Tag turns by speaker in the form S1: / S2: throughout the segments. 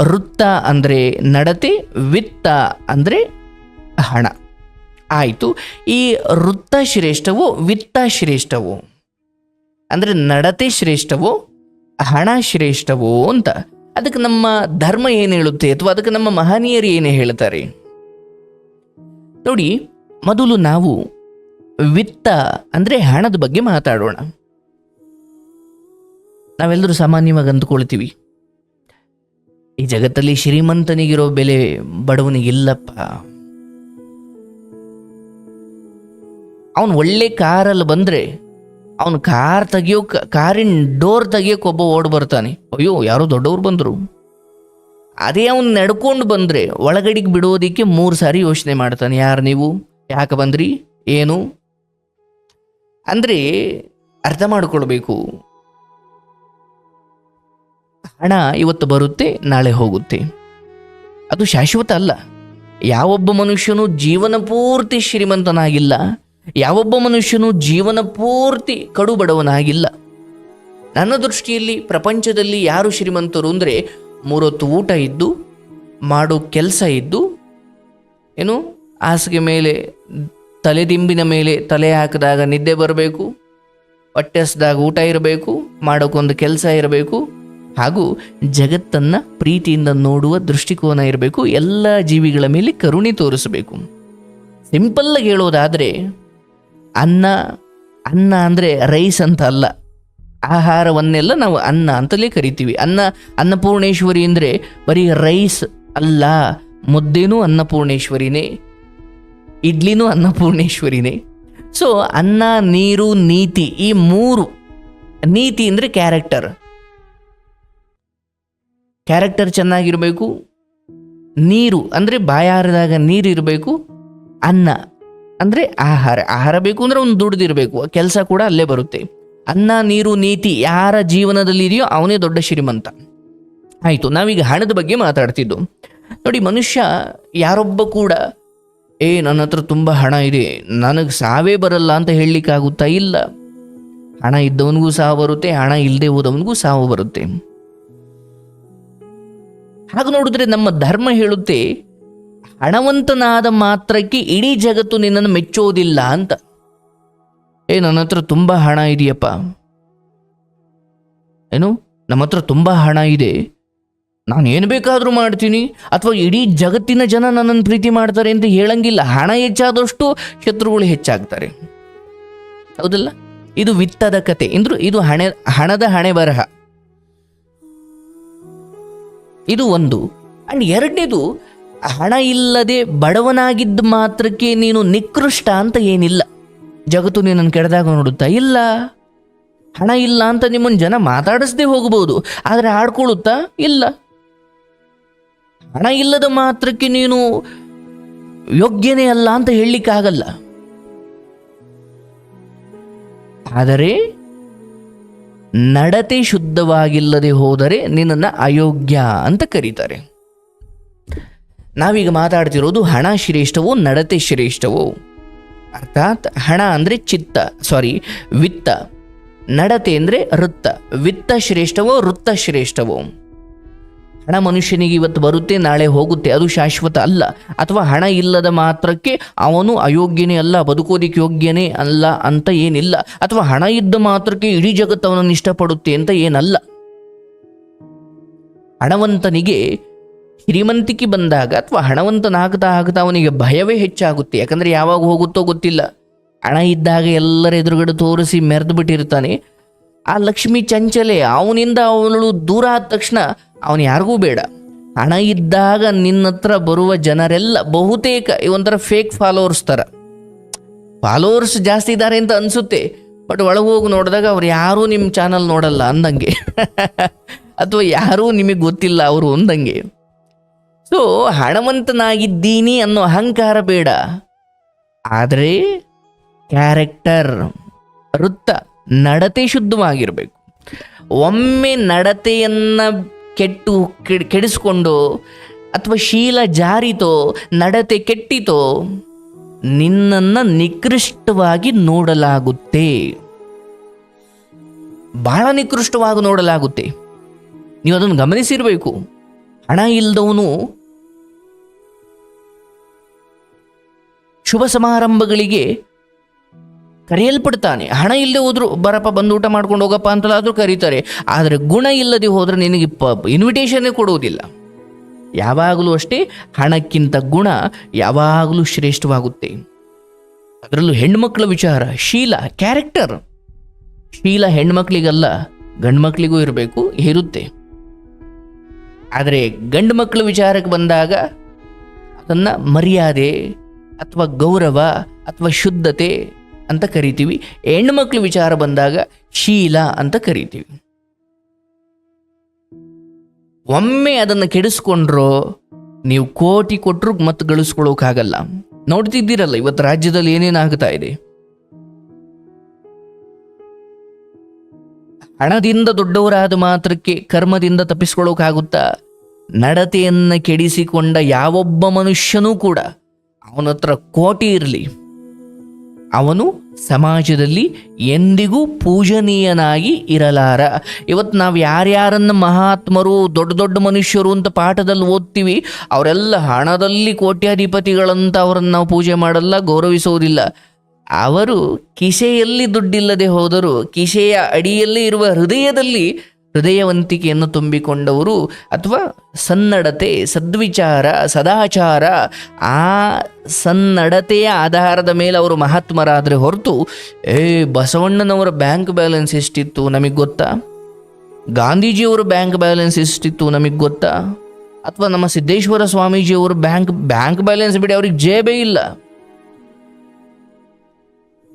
S1: ವೃತ್ತ ಅಂದರೆ ನಡತೆ, ವಿತ್ತ ಅಂದರೆ ಹಣ. ಆಯಿತು. ಈ ವೃತ್ತ ಶ್ರೇಷ್ಠವೋ, ವಿತ್ತ ಶ್ರೇಷ್ಠವೋ? ಅಂದರೆ ನಡತೆ ಶ್ರೇಷ್ಠವೋ, ಹಣ ಶ್ರೇಷ್ಠವೋ ಅಂತ. ಅದಕ್ಕೆ ನಮ್ಮ ಧರ್ಮ ಏನು ಹೇಳುತ್ತೆ ಅಥವಾ ಅದಕ್ಕೆ ನಮ್ಮ ಮಹನೀಯರು ಏನು ಹೇಳ್ತಾರೆ? ನೋಡಿ, ಮೊದಲು ನಾವು ವಿತ್ತ ಅಂದರೆ ಹಣದ ಬಗ್ಗೆ ಮಾತಾಡೋಣ. ನಾವೆಲ್ಲರೂ ಸಾಮಾನ್ಯವಾಗಿ ಅಂದ್ಕೊಳ್ತೀವಿ. ಈ ಜಗತ್ತಲ್ಲಿ ಶ್ರೀಮಂತನಿಗಿರೋ ಬೆಲೆ ಬಡವನಿಗಿಲ್ಲಪ್ಪ. ಅವನು ಒಳ್ಳೆ ಕಾರಲ್ಲಿ ಬಂದರೆ ಅವನು ಕಾರ್ ತೆಗಿಯೋ ಕಾರಿನ ಡೋರ್ ತೆಗಿಯೋಕೆ ಒಬ್ಬ ಓಡ್ ಬರ್ತಾನೆ. ಅಯ್ಯೋ, ಯಾರೋ ದೊಡ್ಡವ್ರು ಬಂದರು. ಅದೇ ಅವನು ನಡ್ಕೊಂಡು ಬಂದರೆ ಒಳಗಡೆಗೆ ಬಿಡೋದಕ್ಕೆ ಮೂರು ಸಾರಿ ಯೋಚನೆ ಮಾಡ್ತಾನೆ. ಯಾರು ನೀವು? ಯಾಕೆ ಬಂದ್ರಿ? ಏನು? ಅಂದರೆ ಅರ್ಥ ಮಾಡ್ಕೊಳ್ಬೇಕು. ಹಣ ಇವತ್ತು ಬರುತ್ತೆ, ನಾಳೆ ಹೋಗುತ್ತೆ. ಅದು ಶಾಶ್ವತ ಅಲ್ಲ. ಯಾವೊಬ್ಬ ಮನುಷ್ಯನು ಜೀವನ ಪೂರ್ತಿ ಶ್ರೀಮಂತನಾಗಿಲ್ಲ, ಯಾವೊಬ್ಬ ಮನುಷ್ಯನು ಜೀವನ ಪೂರ್ತಿ ಕಡು ಬಡವನಾಗಿಲ್ಲ ನನ್ನ ದೃಷ್ಟಿಯಲ್ಲಿ ಪ್ರಪಂಚದಲ್ಲಿ ಯಾರು ಶ್ರೀಮಂತರು ಅಂದರೆ ಮೂರೊತ್ತು ಊಟ ಇದ್ದು, ಮಾಡೋ ಕೆಲಸ ಇದ್ದು, ಏನು, ಹಾಸಿಗೆ ಮೇಲೆ, ತಲೆದಿಂಬಿನ ಮೇಲೆ ತಲೆ ಹಾಕಿದಾಗ ನಿದ್ದೆ ಬರಬೇಕು ಹೊಟ್ಟೆಸ್ದಾಗ ಊಟ ಇರಬೇಕು, ಮಾಡೋಕ್ಕೊಂದು ಕೆಲಸ ಇರಬೇಕು ಹಾಗೂ ಜಗತ್ತನ್ನು ಪ್ರೀತಿಯಿಂದ ನೋಡುವ ದೃಷ್ಟಿಕೋನ ಇರಬೇಕು, ಎಲ್ಲ ಜೀವಿಗಳ ಮೇಲೆ ಕರುಣೆ ತೋರಿಸಬೇಕು. ಸಿಂಪಲ್ಲಾಗಿ ಹೇಳೋದಾದರೆ, ಅನ್ನ ಅನ್ನ ಅಂದರೆ ರೈಸ್ ಅಂತ ಅಲ್ಲ. ಆಹಾರವನ್ನೆಲ್ಲ ನಾವು ಅನ್ನ ಅಂತಲೇ ಕರಿತೀವಿ. ಅನ್ನ, ಅನ್ನಪೂರ್ಣೇಶ್ವರಿ ಅಂದರೆ ಬರೀ ರೈಸ್ ಅಲ್ಲ, ಮುದ್ದೆನೂ ಅನ್ನಪೂರ್ಣೇಶ್ವರಿನೇ, ಇಡ್ಲಿನೂ ಅನ್ನಪೂರ್ಣೇಶ್ವರಿನೇ. ಸೊ ಅನ್ನ, ನೀರು, ನೀತಿ ಈ ಮೂರು, ನೀತಿ ಅಂದರೆ ಕ್ಯಾರೆಕ್ಟರ್ ಕ್ಯಾರೆಕ್ಟರ್ ಚೆನ್ನಾಗಿರಬೇಕು. ನೀರು, ಅಂದರೆ ಬಾಯಾರದಾಗ ನೀರು ಇರಬೇಕು, ಅನ್ನ, ಅಂದರೆ ಆಹಾರ. ಆಹಾರ ಬೇಕು ಅಂದರೆ ಅವ್ನು ದುಡ್ದಿರಬೇಕು ಕೆಲಸ ಕೂಡ ಅಲ್ಲೇ ಬರುತ್ತೆ. ಅನ್ನ, ನೀರು, ನೀತಿ ಯಾರ ಜೀವನದಲ್ಲಿ ಇದೆಯೋ ಅವನೇ ದೊಡ್ಡ ಶ್ರೀಮಂತ. ಆಯಿತು, ನಾವೀಗ ಹಣದ ಬಗ್ಗೆ ಮಾತಾಡ್ತಿದ್ದು. ನೋಡಿ, ಮನುಷ್ಯ ಯಾರೊಬ್ಬ ಕೂಡ, ಏ, ನನ್ನ ಹತ್ರ ತುಂಬ ಹಣ ಇದೆ, ನನಗೆ ಸಾವೇ ಬರಲ್ಲ ಅಂತ ಹೇಳಲಿಕ್ಕಾಗುತ್ತಾ ಇಲ್ಲ. ಹಣ ಇದ್ದವನಿಗೂ ಸಾವು ಬರುತ್ತೆ, ಹಣ ಇಲ್ಲದೆ ಹೋದವನಿಗೂ ಸಾವು ಬರುತ್ತೆ. ಹಾಗೆ ನೋಡಿದ್ರೆ ನಮ್ಮ ಧರ್ಮ ಹೇಳುತ್ತೆ, ಹಣವಂತನಾದ ಮಾತ್ರಕ್ಕೆ ಇಡೀ ಜಗತ್ತು ನಿನ್ನನ್ನು ಮೆಚ್ಚೋದಿಲ್ಲ ಅಂತ. ಏ, ನನ್ನ ಹತ್ರ ತುಂಬ ಹಣ ಇದೆಯಪ್ಪ. ಏನು? ನಮ್ಮ ಹತ್ರ ತುಂಬ ಹಣ ಇದೆ. ನಾನು ಏನು ಬೇಕಾದರೂ ಮಾಡ್ತೀನಿ. ಅಥವಾ ಇಡೀ ಜಗತ್ತಿನ ಜನ ನನ್ನನ್ನು ಪ್ರೀತಿ ಮಾಡ್ತಾರೆ ಅಂತ ಹೇಳಂಗಿಲ್ಲ. ಹಣ ಹೆಚ್ಚಾದಷ್ಟು ಶತ್ರುಗಳು ಹೆಚ್ಚಾಗ್ತಾರೆ. ಹೌದಲ್ಲ? ಇದು ವಿತ್ತದ ಕತೆ. ಇಂದ್ರು ಇದು ಹಣೆ, ಹಣದ ಹಣೆ ಬರಹ ಇದು ಒಂದು. ಅಂಡ್ ಎರಡನೇದು, ಹಣ ಇಲ್ಲದೆ ಬಡವನಾಗಿದ್ದ ಮಾತ್ರಕ್ಕೆ ನೀನು ನಿಕೃಷ್ಟ ಅಂತ ಏನಿಲ್ಲ. ಜಗತ್ತು ನಿನ್ನನ್ನು ಕೆಡದಾಗ ನೋಡುತ್ತಾ ಇಲ್ಲ. ಹಣ ಇಲ್ಲ ಅಂತ ನಿಮ್ಮನ್ನು ಜನ ಮಾತಾಡಿಸದೆ ಹೋಗಬಹುದು ಆದರೆ ಆಡ್ಕೊಳ್ಳುತ್ತಾ ಇಲ್ಲ. ಹಣ ಇಲ್ಲದ ಮಾತ್ರಕ್ಕೆ ನೀನು ಯೋಗ್ಯನೇ ಅಲ್ಲ ಅಂತ ಹೇಳಲಿಕ್ಕಾಗಲ್ಲ. ಆದರೆ ನಡತೆ ಶುದ್ಧವಾಗಿಲ್ಲದೆ ಹೋದರೆ ನಿನ್ನನ್ನು ಅಯೋಗ್ಯ ಅಂತ ಕರೀತಾರೆ. ನಾವೀಗ ಮಾತಾಡ್ತಿರೋದು ಹಣ ಶ್ರೇಷ್ಠವೋ ನಡತೆ ಶ್ರೇಷ್ಠವೋ? ಅರ್ಥಾತ್ ಹಣ ಅಂದರೆ ಚಿತ್ತ ಸಾರಿ ವಿತ್ತ. ನಡತೆ ಅಂದರೆ ವೃತ್ತ. ವಿತ್ತ ಶ್ರೇಷ್ಠವೋ ವೃತ್ತ ಶ್ರೇಷ್ಠವೋ? ಹಣ ಮನುಷ್ಯನಿಗೆ ಇವತ್ತು ಬರುತ್ತೆ, ನಾಳೆ ಹೋಗುತ್ತೆ, ಅದು ಶಾಶ್ವತ ಅಲ್ಲ. ಅಥವಾ ಹಣ ಇಲ್ಲದ ಮಾತ್ರಕ್ಕೆ ಅವನು ಅಯೋಗ್ಯನೇ ಅಲ್ಲ, ಬದುಕೋದಿಕ್ಕೆ ಯೋಗ್ಯನೇ ಅಲ್ಲ ಅಂತ ಏನಿಲ್ಲ. ಅಥವಾ ಹಣ ಇದ್ದ ಮಾತ್ರಕ್ಕೆ ಇಡೀ ಜಗತ್ತು ಅವನನ್ನು ಇಷ್ಟಪಡುತ್ತೆ ಅಂತ ಏನಲ್ಲ. ಹಣವಂತನಿಗೆ ಹಿರಿಮಂತಿಕೆ ಬಂದಾಗ ಅಥವಾ ಹಣವಂತನಾಗ್ತಾ ಆಗ್ತಾ ಅವನಿಗೆ ಭಯವೇ ಹೆಚ್ಚಾಗುತ್ತೆ. ಯಾಕಂದರೆ ಯಾವಾಗ ಹೋಗುತ್ತೋ ಗೊತ್ತಿಲ್ಲ. ಹಣ ಇದ್ದಾಗ ಎಲ್ಲರ ಎದುರುಗಡೆ ತೋರಿಸಿ ಮೆರೆದು ಬಿಟ್ಟಿರ್ತಾನೆ ಆ ಲಕ್ಷ್ಮಿ ಚಂಚಲೆ ಅವನಿಂದ ಅವಳು ದೂರ ಆದ ತಕ್ಷಣ ಅವನು ಯಾರಿಗೂ ಬೇಡ. ಹಣ ಇದ್ದಾಗ ನಿನ್ನ ಹತ್ರ ಬರುವ ಜನರೆಲ್ಲ ಬಹುತೇಕ ಒಂಥರ ಫೇಕ್ ಫಾಲೋವರ್ಸ್ ಥರ. ಫಾಲೋವರ್ಸ್ ಜಾಸ್ತಿ ಇದ್ದಾರೆ ಅಂತ ಅನಿಸುತ್ತೆ. ಬಟ್ ಒಳಗೆ ಹೋಗಿ ನೋಡಿದಾಗ ಅವ್ರು ಯಾರೂ ನಿಮ್ಮ ಚಾನಲ್ ನೋಡಲ್ಲ ಅಂದಂಗೆ. ಅಥವಾ ಯಾರೂ ನಿಮಗೆ ಗೊತ್ತಿಲ್ಲ ಅವರು ಅಂದಂಗೆ. ಸೊ ಹಣವಂತನಾಗಿದ್ದೀನಿ ಅನ್ನೋ ಅಹಂಕಾರ ಬೇಡ. ಆದರೆ ಕ್ಯಾರೆಕ್ಟರ್ ವೃತ್ತ ನಡತೆ ಶುದ್ಧವಾಗಿರಬೇಕು. ಒಮ್ಮೆ ನಡತೆಯನ್ನು ಕೆಟ್ಟು ಕೆಡ್- ಕೆಡಿಸ್ಕೊಂಡು ಅಥವಾ ಶೀಲ ಜಾರಿತೋ, ನಡತೆ ಕೆಟ್ಟಿತೋ, ನಿನ್ನನ್ನು ನಿಕೃಷ್ಟವಾಗಿ ನೋಡಲಾಗುತ್ತೆ. ಬಹಳ ನಿಕೃಷ್ಟವಾಗಿ ನೋಡಲಾಗುತ್ತೆ. ನೀವು ಅದನ್ನು ಗಮನಿಸಿರಬೇಕು. ಹಣ ಇಲ್ಲದವನು ಶುಭ ಸಮಾರಂಭಗಳಿಗೆ ಕರೆಯಲ್ಪಡ್ತಾನೆ. ಹಣ ಇಲ್ಲದೆ ಹೋದ್ರು ಬರಪ್ಪ, ಬಂದು ಊಟ ಮಾಡ್ಕೊಂಡು ಹೋಗಪ್ಪ ಅಂತಲಾದರೂ ಕರೀತಾರೆ. ಆದರೆ ಗುಣ ಇಲ್ಲದೆ ಹೋದರೆ ನಿನಗೆ ಪ ಇನ್ವಿಟೇಷನ್ನೇ ಕೊಡುವುದಿಲ್ಲ. ಯಾವಾಗಲೂ ಅಷ್ಟೇ ಹಣಕ್ಕಿಂತ ಗುಣ ಯಾವಾಗಲೂ ಶ್ರೇಷ್ಠವಾಗುತ್ತೆ. ಅದರಲ್ಲೂ ಹೆಣ್ಮಕ್ಳ ವಿಚಾರ, ಶೀಲ ಕ್ಯಾರೆಕ್ಟರ್ ಶೀಲ ಹೆಣ್ಮಕ್ಳಿಗಲ್ಲ ಗಂಡು ಮಕ್ಕಳಿಗೂ ಇರಬೇಕು, ಇರುತ್ತೆ. ಆದರೆ ಗಂಡು ಮಕ್ಕಳ ವಿಚಾರಕ್ಕೆ ಬಂದಾಗ ಅದನ್ನು ಮರ್ಯಾದೆ ಅಥವಾ ಗೌರವ ಅಥವಾ ಶುದ್ಧತೆ ಅಂತ ಕರಿತೀವಿ. ಹೆಣ್ಮಕ್ಳ ವಿಚಾರ ಬಂದಾಗ ಶೀಲ ಅಂತ ಕರಿತೀವಿ. ಒಮ್ಮೆ ಅದನ್ನು ಕೆಡಿಸ್ಕೊಂಡ್ರು ನೀವು ಕೋಟಿ ಕೊಟ್ಟರು ಮತ್ತೆ ಗಳಿಸ್ಕೊಳ್ಳೋಕ್ಕಾಗಲ್ಲ ನೋಡ್ತಿದ್ದೀರಲ್ಲ, ಇವತ್ತು ರಾಜ್ಯದಲ್ಲಿ ಏನೇನಾಗ್ತಾ ಇದೆ. ಹಣದಿಂದ ದೊಡ್ಡವರಾದ ಮಾತ್ರಕ್ಕೆ ಕರ್ಮದಿಂದ ತಪ್ಪಿಸ್ಕೊಳ್ಳೋಕ್ಕಾಗುತ್ತಾ ನಡತೆಯನ್ನು ಕೆಡಿಸಿಕೊಂಡ ಯಾವೊಬ್ಬ ಮನುಷ್ಯನೂ ಕೂಡ ಅವನ ಹತ್ರ ಕೋಟಿ ಇರಲಿ. ಅವನು ಸಮಾಜದಲ್ಲಿ ಎಂದಿಗೂ ಪೂಜನೀಯನಾಗಿ ಇರಲಾರ. ಇವತ್ತು ನಾವು ಯಾರ್ಯಾರನ್ನು ಮಹಾತ್ಮರು, ದೊಡ್ಡ ದೊಡ್ಡ ಮನುಷ್ಯರು ಅಂತ ಪಾಠದಲ್ಲಿ ಓದ್ತೀವಿ, ಅವರೆಲ್ಲ ಹಣದಲ್ಲಿ ಕೋಟ್ಯಾಧಿಪತಿಗಳಂತ ಅವರನ್ನು ನಾವು ಪೂಜೆ ಮಾಡಲ್ಲ, ಗೌರವಿಸುವುದಿಲ್ಲ. ಅವರು ಕಿಸೆಯಲ್ಲಿ ದುಡ್ಡಿಲ್ಲದೆ ಹೋದರೂ, ಕಿಸೆಯ ಅಡಿಯಲ್ಲಿ ಇರುವ ಹೃದಯದಲ್ಲಿ ಹೃದಯವಂತಿಕೆಯನ್ನು ತುಂಬಿಕೊಂಡವರು ಅಥವಾ ಸನ್ನಡತೆ, ಸದ್ವಿಚಾರ, ಸದಾಚಾರ, ಆ ಸನ್ನಡತೆಯ ಆಧಾರದ ಮೇಲೆ ಅವರು ಮಹಾತ್ಮರಾದರೆ ಹೊರತು, ಏ ಬಸವಣ್ಣನವರ ಬ್ಯಾಂಕ್ ಬ್ಯಾಲೆನ್ಸ್ ಎಷ್ಟಿತ್ತು ನಮಗೆ ಗೊತ್ತಾ? ಗಾಂಧೀಜಿಯವರ ಬ್ಯಾಂಕ್ ಬ್ಯಾಲೆನ್ಸ್ ಎಷ್ಟಿತ್ತು ನಮಗೆ ಗೊತ್ತಾ? ಅಥವಾ ನಮ್ಮ ಸಿದ್ದೇಶ್ವರ ಸ್ವಾಮೀಜಿಯವರು ಬ್ಯಾಂಕ್ ಬ್ಯಾಂಕ್ ಬ್ಯಾಲೆನ್ಸ್ ಬಿಡಿ, ಅವ್ರಿಗೆ ಜೇಬೇ ಇಲ್ಲ.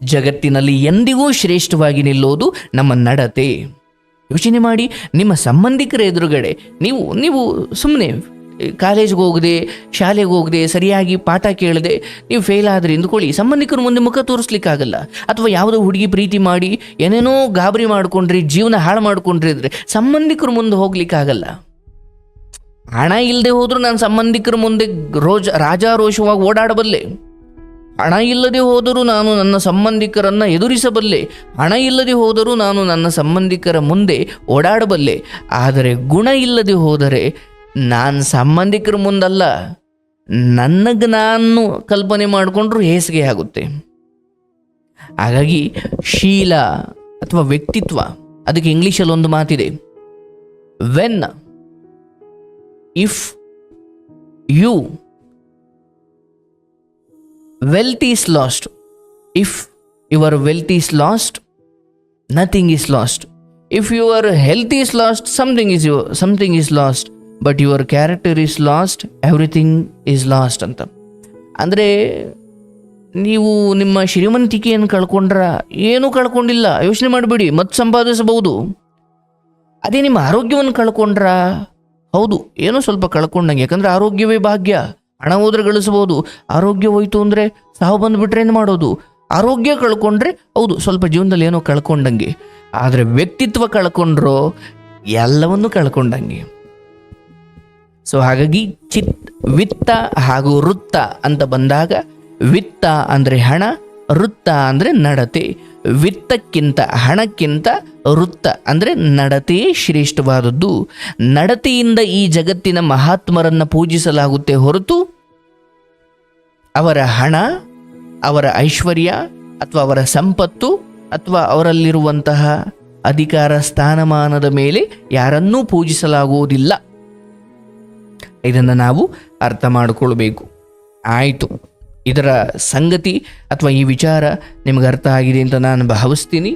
S1: ಜಗತ್ತಿನಲ್ಲಿ ಎಂದಿಗೂ ಶ್ರೇಷ್ಠವಾಗಿ ನಿಲ್ಲೋದು ನಮ್ಮ ನಡತೆ. ಯೋಚನೆ ಮಾಡಿ, ನಿಮ್ಮ ಸಂಬಂಧಿಕರ ಎದುರುಗಡೆ ನೀವು ನೀವು ಸುಮ್ಮನೆ ಕಾಲೇಜ್ಗೆ ಹೋಗದೆ, ಶಾಲೆಗೆ ಹೋಗದೆ, ಸರಿಯಾಗಿ ಪಾಠ ಕೇಳದೆ, ನೀವು ಫೇಲ್ ಆದರೆ ಎಂದುಕೊಳ್ಳಿ. ಸಂಬಂಧಿಕರು ಮುಂದೆ ಮುಖ ತೋರಿಸ್ಲಿಕ್ಕಾಗಲ್ಲ. ಅಥವಾ ಯಾವುದೋ ಹುಡುಗಿ ಪ್ರೀತಿ ಮಾಡಿ, ಏನೇನೋ ಗಾಬರಿ ಮಾಡಿಕೊಂಡ್ರಿ, ಜೀವನ ಹಾಳು ಮಾಡಿಕೊಂಡ್ರಿ ಇದ್ರೆ ಸಂಬಂಧಿಕರು ಮುಂದೆ ಹೋಗ್ಲಿಕ್ಕಾಗಲ್ಲ. ಹಣ ಇಲ್ಲದೆ ಹೋದರೂ ನಾನು ಸಂಬಂಧಿಕರ ಮುಂದೆ ರೋಜ, ರಾಜಾರೋಷವಾಗಿ ಓಡಾಡಬಲ್ಲೆ. ಹಣ ಇಲ್ಲದೆ ಹೋದರೂ ನಾನು ನನ್ನ ಸಂಬಂಧಿಕರನ್ನ ಎದುರಿಸಬಲ್ಲೆ. ಹಣ ಇಲ್ಲದೆ ಹೋದರೂ ನಾನು ನನ್ನ ಸಂಬಂಧಿಕರ ಮುಂದೆ ಓಡಾಡಬಲ್ಲೆ. ಆದರೆ ಗುಣ ಇಲ್ಲದೆ ಹೋದರೆ ನಾನು ಸಂಬಂಧಿಕರ ಮುಂದಲ್ಲ. ನನಗೆ ನಾನು ಕಲ್ಪನೆ ಮಾಡಿಕೊಂಡ್ರೂ ಹೇಸಿಗೆ ಆಗುತ್ತೆ. ಹಾಗಾಗಿ ಶೀಲ ಅಥವಾ ವ್ಯಕ್ತಿತ್ವ, ಅದಕ್ಕೆ ಇಂಗ್ಲೀಷಲ್ಲಿ ಒಂದು ಮಾತಿದೆ. When if you wealth is lost if your wealth is lost nothing is lost if your health is lost something is your something is lost but your character is lost everything is lost ಅಂತ ಅಂದರೆ ನೀವು ನಿಮ್ಮ ಶ್ರೀಮಂತಿಕೆಯನ್ನು ಕಳ್ಕೊಂಡ್ರ ಏನೂ ಕಳ್ಕೊಂಡಿಲ್ಲ ಯೋಚನೆ ಮಾಡಬೇಡಿ ಮತ್ತೆ ಸಂಪಾದಿಸಬಹುದು ಅದೇ ನಿಮ್ಮ ಆರೋಗ್ಯವನ್ನು ಕಳ್ಕೊಂಡ್ರ ಹೌದು ಏನೋ ಸ್ವಲ್ಪ ಕಳ್ಕೊಂಡಂಗೆ ಯಾಕಂದ್ರೆ ಆರೋಗ್ಯವೇ ಭಾಗ್ಯ ಹಣ ಹೋದ್ರೆ ಗಳಿಸ್ಬೋದು ಆರೋಗ್ಯ ಹೋಯ್ತು ಅಂದರೆ ಸಾವು ಬಂದುಬಿಟ್ರೆ ಏನು ಮಾಡೋದು? ಆರೋಗ್ಯ ಕಳ್ಕೊಂಡ್ರೆ ಹೌದು, ಸ್ವಲ್ಪ ಜೀವನದಲ್ಲಿ ಏನೋ ಕಳ್ಕೊಂಡಂಗೆ. ಆದರೆ ವ್ಯಕ್ತಿತ್ವ ಕಳ್ಕೊಂಡ್ರೋ ಎಲ್ಲವನ್ನು ಕಳ್ಕೊಂಡಂಗೆ. ಸೊ ಹಾಗಾಗಿ ಚಿತ್, ವಿತ್ತ ಹಾಗೂ ವೃತ್ತ ಅಂತ ಬಂದಾಗ ವಿತ್ತ ಅಂದರೆ ಹಣ ವೃತ್ತ ಅಂದರೆ ನಡತೆ, ವಿತ್ತಕ್ಕಿಂತ ಹಣಕ್ಕಿಂತ ವೃತ್ತ ಅಂದರೆ ನಡತೆಯೇ ಶ್ರೇಷ್ಠವಾದದ್ದು. ನಡತೆಯಿಂದ ಈ ಜಗತ್ತಿನ ಮಹಾತ್ಮರನ್ನು ಪೂಜಿಸಲಾಗುತ್ತೆ ಹೊರತು ಅವರ ಹಣ, ಅವರ ಐಶ್ವರ್ಯ ಅಥವಾ ಅವರ ಸಂಪತ್ತು ಅಥವಾ ಅವರಲ್ಲಿರುವಂತಹ ಅಧಿಕಾರ ಸ್ಥಾನಮಾನದ ಮೇಲೆ ಯಾರನ್ನೂ ಪೂಜಿಸಲಾಗುವುದಿಲ್ಲ. ಇದನ್ನು ನಾವು ಅರ್ಥ ಮಾಡಿಕೊಳ್ಬೇಕು. ಆಯಿತು. ಇದರ ಸಂಗತಿ ಅಥವಾ ಈ ವಿಚಾರ ನಿಮಗೆ ಅರ್ಥ ಆಗಿದೆ ಅಂತ ನಾನು ಭಾವಿಸ್ತೀನಿ.